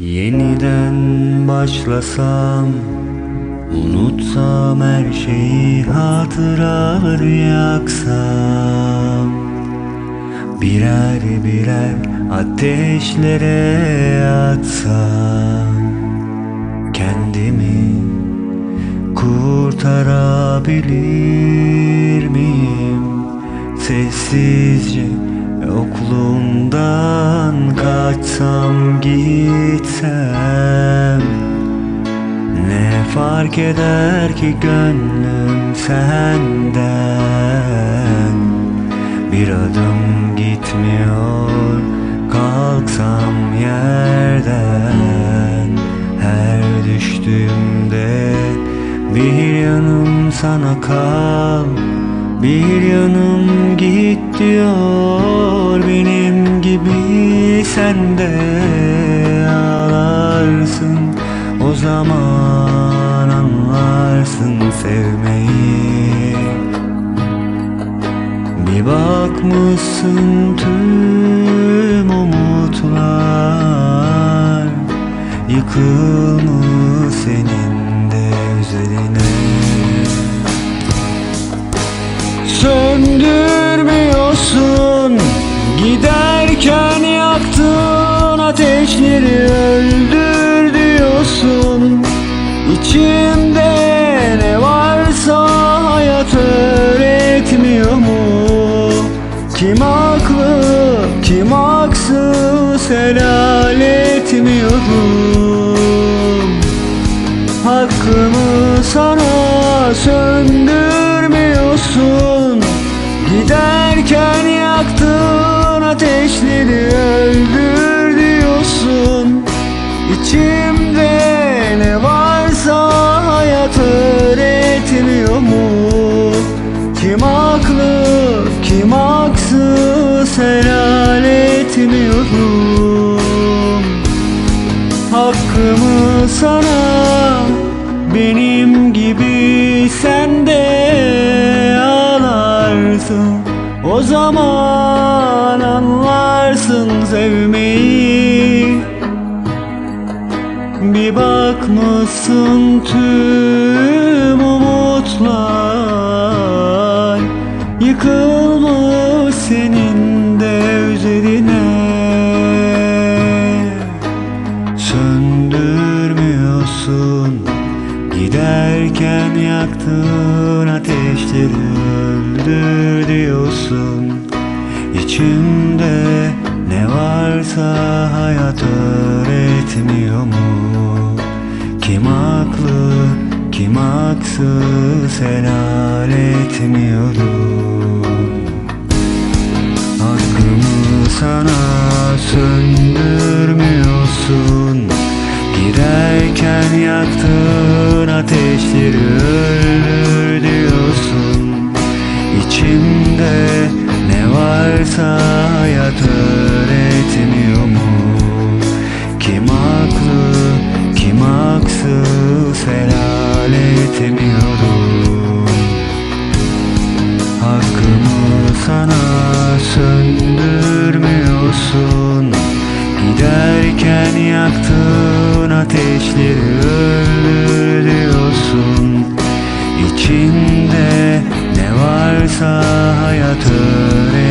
Yeniden başlasam Unutsam her şeyi hatıraları yaksam Birer birer ateşlere atsam Kendimi kurtarabilir miyim? Sessizce kaçsam gitsem Ne fark eder ki gönlüm senden? Bir adım gitmiyor kalksam yerden. Her düştüğümde bir yanım sana kal Bir yanım git diyor sen de ağlarsın. O zaman anlarsın sevmeyi. Bir bakmışsın tüm umutlar Yıkılmış İçimde ne varsa hayat öğretmiyor mu? Kim haklı, kim haksız helal etmiyorum Hakkımı sana söndürmüyorsun. Giderken yaktın ateşleri öldür diyorsun. İçimde sana benim gibi sen de ağlarsın. O zaman anlarsın sevmeyi. Bir bakmışsın tüm umutlar ateşleri öldür diyorsun. İçimde ne varsa hayat öğretmiyor mu? Kim haklı, kim haksız helal etmiyorum Hakkımı sana söndürmüyorsun. Giderken yaktın ateşleri öldür diyorsun İçimde ne varsa hayat öğretmiyor mu? Kim haklı, kim haksız helal etmiyorum Hakkımı sana söndürmüyorsun. Giderken yaktın ateşleri öldür diyorsun İçinde ne varsa hayat öğretmiyor